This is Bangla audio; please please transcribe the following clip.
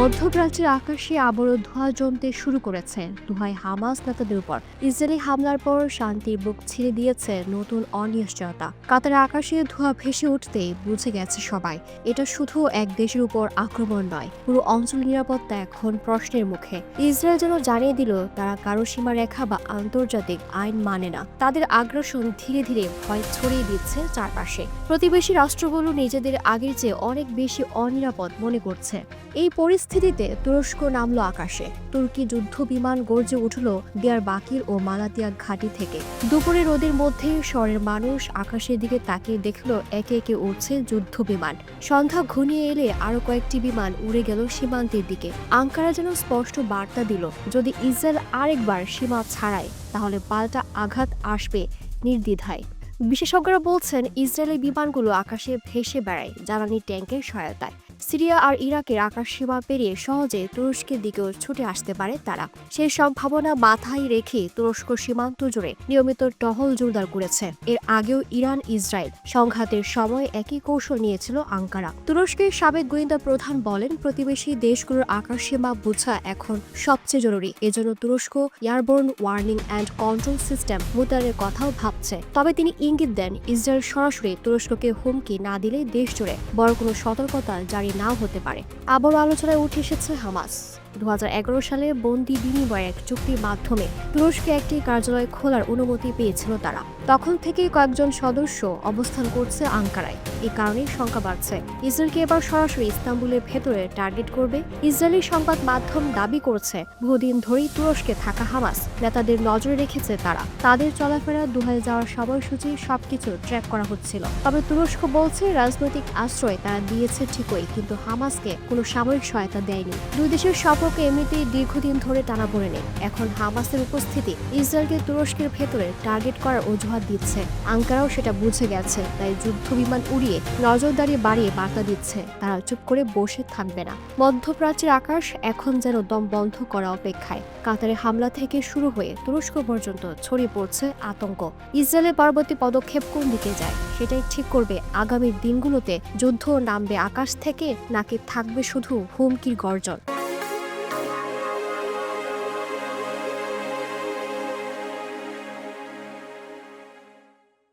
মধ্যপ্রাচ্যের আকাশে আবারও ধোঁয়া জমতে শুরু করেছে। ধোঁয়ায় হামাস নেতাদের উপর ইসরায়েলি হামলার পর শান্তির বুক ছিঁড়ে দিয়েছে নতুন অনিশ্চয়তা। কাতার আকাশে ধোঁয়া ভেসে উঠতে বুঝে গেছে সবাই, এটা শুধু এক দেশের উপর আক্রমণ নয়, পুরো অঞ্চল নিরাপত্তা এখন প্রশ্নের মুখে। ইসরায়েল যেন জানিয়ে দিল, তারা কারও সীমারেখা বা আন্তর্জাতিক আইন মানে না। তাদের আগ্রাসন ধীরে ধীরে ভয় ছড়িয়ে দিচ্ছে চারপাশে। প্রতিবেশী রাষ্ট্রগুলো নিজেদের আগের চেয়ে অনেক বেশি অনিরাপদ মনে করছে। এই পরিস্থিতিতে তুরস্ক নামলো আকাশে। তুর্কি যুদ্ধ বিমান গর্জে উঠল দিয়ার বাকির ও মালাতিয়া ঘাঁটি থেকে। দুপুরে রোদের মধ্যে শহরের মানুষ আকাশের দিকে তাকিয়ে দেখল একে একে উঠছে যুদ্ধ বিমান। সন্ধ্যা ঘনিয়ে এলে আরও কয়েকটি বিমান উড়ে গেল সীমান্তের দিকে। আঙ্কারা যেন স্পষ্ট বার্তা দিল, যদি ইসরায়েল আরেকবার সীমা ছাড়ায়, তাহলে পাল্টা আঘাত আসবে নির্দ্বিধায়। বিশেষজ্ঞরা বলছেন ইসরায়েলি বিমানগুলো আকাশে ভেসে বেড়ায়, জ্বালানি ট্যাঙ্কের সহায়তায়। সিরিয়া আর ইরাকের আকাশ সীমা পেরিয়ে সহজে তুরস্কের দিকেও ছুটে আসতে পারে তারা। সেই সম্ভাবনা মাথায় রেখে তুরস্ক সীমান্ত জুড়ে নিয়মিত টহল জোরদার করেছে। এর আগেও ইরান, ইসরায়েল সংঘাতের সময় একই কৌশল নিয়েছিল আঙ্কারা। তুরস্কের সাবেক গোয়েন্দা প্রধান বলেন, প্রতিবেশী দেশগুলোর আকাশ সীমা বোঝা এখন সবচেয়ে জরুরি। এজন্য তুরস্ক airborne warning and control system মোতায়েনের কথাও ভাবছে। তবে তিনি ইঙ্গিত দেন, ইসরায়েল সরাসরি তুরস্ককে হুমকি না দিলে দেশ জুড়ে বড় কোনো সতর্কতা জারি নাও হতে পারে। আবারও আলোচনায় উঠে এসেছে হামাস। দু হাজার এগারো সালে বন্দি বিনিময় এক চুক্তির মাধ্যমে তুরস্কে একটি কার্যালয় খোলার অনুমতি পেয়েছিল তারা। তখন থেকেই কয়েকজন সদস্য অবস্থান করছে আঙ্কারায়। এই কারণেই শঙ্কা বাড়ছে। ইসরায়েলকে এবার সরাসরি ইস্তাম্বুলের ভেতরে টার্গেট করবে। ইসরায়েলি সংবাদ মাধ্যম দাবি করছে, বহুদিন ধরেই তুরস্কে থাকা হামাস নেতাদের নজরে রেখেছে তারা। তাদের চলাফেরা দুহাই যাওয়ার সময়সূচি সবকিছু ট্র্যাক করা হচ্ছিল। তবে তুরস্ক বলছে, রাজনৈতিক আশ্রয় তারা দিয়েছে ঠিকই, কিন্তু হামাসকে কোনো সামরিক সহায়তা দেয়নি। দুই দেশের সম্পর্ক এমনিতেই দীর্ঘদিন ধরে টানা পড়ে নেই। এখন হামাসের উপস্থিতি ইসরায়েলকে তুরস্কের ভেতরে টার্গেট করার অজুহাত দিচ্ছে। আঙ্কারাও সেটা বুঝে গেছে, তাই যুদ্ধ বিমান উড়িয়ে নজরদারি বাড়িয়ে বার্তা দিচ্ছে। তারা চুপ করে বসে থাকবে না। মধ্যপ্রাচ্যের আকাশ এখন যেন দম বন্ধ করা অপেক্ষায়। কাতারে হামলা থেকে শুরু হয়ে তুরস্ক পর্যন্ত ছড়িয়ে পড়ছে আতঙ্ক। ইসরায়েলের পরবর্তী পদক্ষেপ কোন দিকে যায়, সেটাই ঠিক করবে আগামী দিনগুলোতে। যুদ্ধ নামবে আকাশ থেকে, নাকি থাকবে শুধু হুমকির গর্জন?